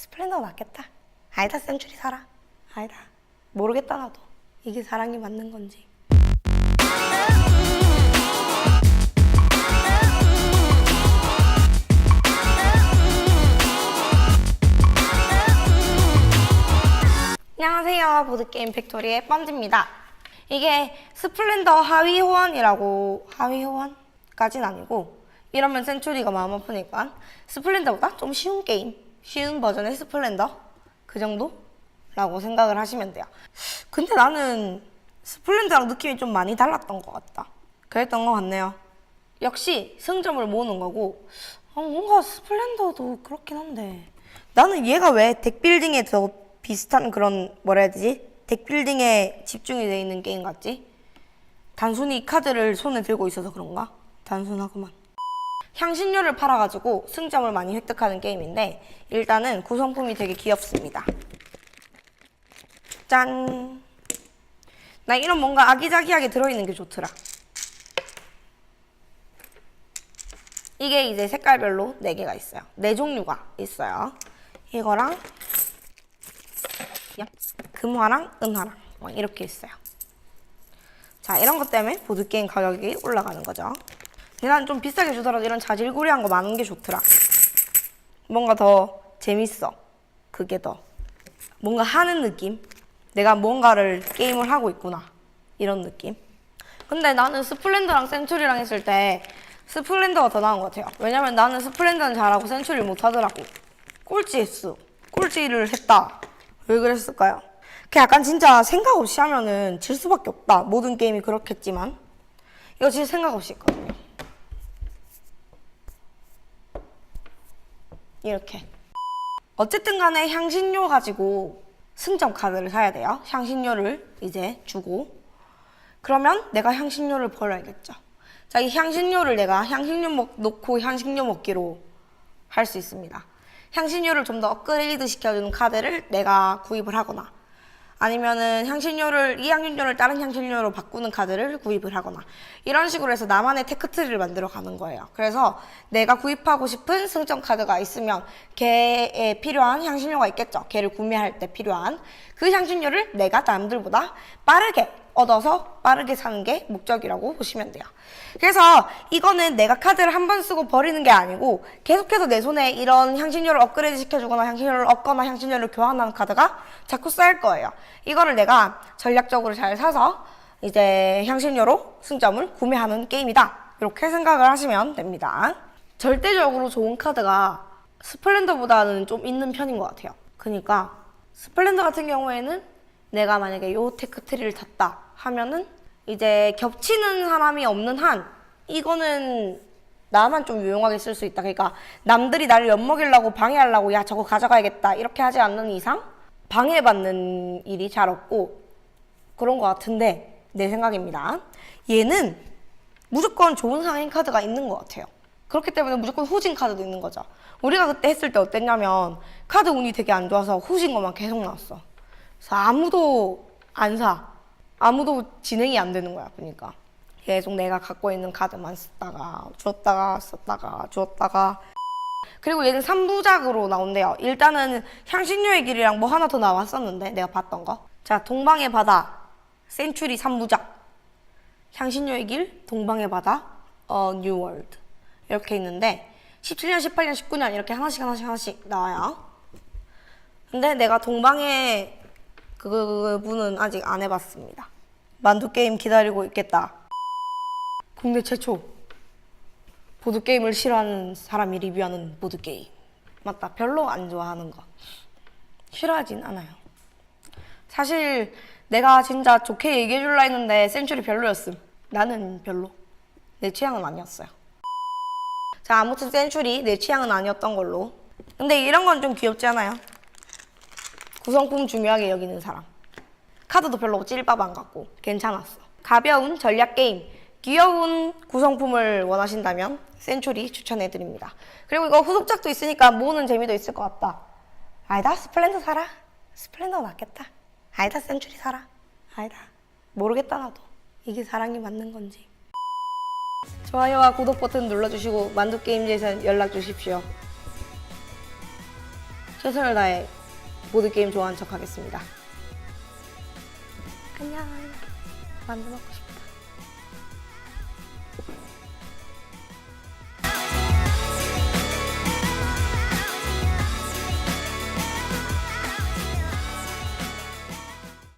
스플렌더가 낫겠다. 아니다, 센츄리 사라. 아니다. 모르겠다, 나도. 이게 사랑이 맞는 건지. 안녕하세요. 보드게임 팩토리의 뻔지입니다. 이게 스플렌더 하위 호환이라고 하위 호환 까진 아니고 이러면 센츄리가 마음 아프니까 스플렌더보다 좀 쉬운 게임, 쉬운 버전의 스플렌더 그 정도라고 생각을 하시면 돼요. 근데 나는 스플렌더랑 느낌이 좀 많이 달랐던 것 같다. 그랬던 것 같네요. 역시 승점을 모으는 거고 어, 뭔가 스플렌더도 그렇긴 한데 나는 얘가 왜 덱빌딩에 더 비슷한 그런 뭐라 해야 되지? 덱빌딩에 집중이 돼 있는 게임 같지? 단순히 카드를 손에 들고 있어서 그런가? 단순하구만. 향신료를 팔아가지고 승점을 많이 획득하는 게임인데 일단은 구성품이 되게 귀엽습니다. 짠! 나 이런 뭔가 아기자기하게 들어있는 게 좋더라. 이게 이제 색깔별로 4개가 있어요. 4종류가 있어요. 이거랑 금화랑 은화랑 막 이렇게 있어요. 자, 이런 것 때문에 보드게임 가격이 올라가는 거죠. 난좀 비싸게 주더라도 이런 자질구레한 거 많은 게 좋더라. 뭔가 더 재밌어. 그게 더. 뭔가 하는 느낌? 내가 뭔가를 게임을 하고 있구나. 이런 느낌. 근데 나는 스플렌더랑 센츄리랑 했을 때 스플렌더가 더 나은 것 같아요. 왜냐면 나는 스플렌더는 잘하고 센츄리를 못하더라고. 꼴찌 했어. 꼴찌를 했다. 왜 그랬을까요? 그 약간 진짜 생각 없이 하면은 질 수밖에 없다. 모든 게임이 그렇겠지만. 이거 진짜 생각 없이 했거든요. 이렇게. 어쨌든 간에 향신료 가지고 승점 카드를 사야 돼요. 향신료를 이제 주고. 그러면 내가 향신료를 벌어야겠죠. 자, 이 향신료를 내가 향신료 먹, 넣고 향신료 먹기로 할 수 있습니다. 향신료를 좀 더 업그레이드 시켜주는 카드를 내가 구입을 하거나 아니면은 향신료를 이 향신료를 다른 향신료로 바꾸는 카드를 구입을 하거나 이런 식으로 해서 나만의 테크트리를 만들어 가는 거예요. 그래서 내가 구입하고 싶은 승점 카드가 있으면 걔에 필요한 향신료가 있겠죠. 걔를 구매할 때 필요한 그 향신료를 내가 남들보다 빠르게 얻어서 빠르게 사는 게 목적이라고 보시면 돼요. 그래서 이거는 내가 카드를 한 번 쓰고 버리는 게 아니고 계속해서 내 손에 이런 향신료를 업그레이드 시켜주거나 향신료를 얻거나 향신료를 교환하는 카드가 자꾸 쌓일 거예요. 이거를 내가 전략적으로 잘 사서 이제 향신료로 승점을 구매하는 게임이다. 이렇게 생각을 하시면 됩니다. 절대적으로 좋은 카드가 스플렌더보다는 좀 있는 편인 것 같아요. 그러니까 스플렌더 같은 경우에는 내가 만약에 요 테크 트리를 탔다 하면은 이제 겹치는 사람이 없는 한 이거는 나만 좀 유용하게 쓸 수 있다. 그러니까 남들이 나를 엿먹이려고 방해하려고 야 저거 가져가야겠다 이렇게 하지 않는 이상 방해받는 일이 잘 없고 그런 것 같은데 내 생각입니다. 얘는 무조건 좋은 상인 카드가 있는 것 같아요. 그렇기 때문에 무조건 후진 카드도 있는 거죠. 우리가 그때 했을 때 어땠냐면 카드 운이 되게 안 좋아서 후진 것만 계속 나왔어. 그래서 아무도 안 사. 아무도 진행이 안 되는 거야. 그러니까 계속 내가 갖고 있는 카드만 썼다가 줬다가 썼다가 줬다가 그리고 얘는 3부작으로 나온대요. 일단은 향신료의 길이랑 뭐 하나 더 나왔었는데 내가 봤던 거. 자, 동방의 바다, 센츄리 3부작, 향신료의 길, 동방의 바다, 어, 뉴월드 이렇게 있는데 17년, 18년, 19년 이렇게 하나씩 하나씩 하나씩 나와요. 근데 내가 동방의 그 분은 아직 안 해봤습니다. 만두 게임 기다리고 있겠다. 국내 최초 보드 게임을 싫어하는 사람이 리뷰하는 보드 게임. 맞다. 별로 안 좋아하는 거. 싫어하진 않아요. 사실 내가 진짜 좋게 얘기해 줄라 했는데 센츄리 별로였음. 나는 별로. 내 취향은 아니었어요. 자, 아무튼 센츄리 내 취향은 아니었던 걸로. 근데 이런 건 좀 귀엽지 않아요? 구성품 중요하게 여기는 사람. 카드도 별로 찔밥 안 같고 괜찮았어. 가벼운 전략 게임, 귀여운 구성품을 원하신다면 센츄리 추천해드립니다. 그리고 이거 후속작도 있으니까 모으는 재미도 있을 것 같다. 아니다, 스플렌더 사라. 스플렌더 낫겠다. 아니다, 센츄리 사라. 아니다. 모르겠다 나도. 이게 사랑이 맞는 건지. 좋아요와 구독 버튼 눌러주시고 만두게임즈에서 연락 주십시오. 최선을 다해 보드게임 좋아하는 척 하겠습니다. 안녕. 만두 먹고 싶어.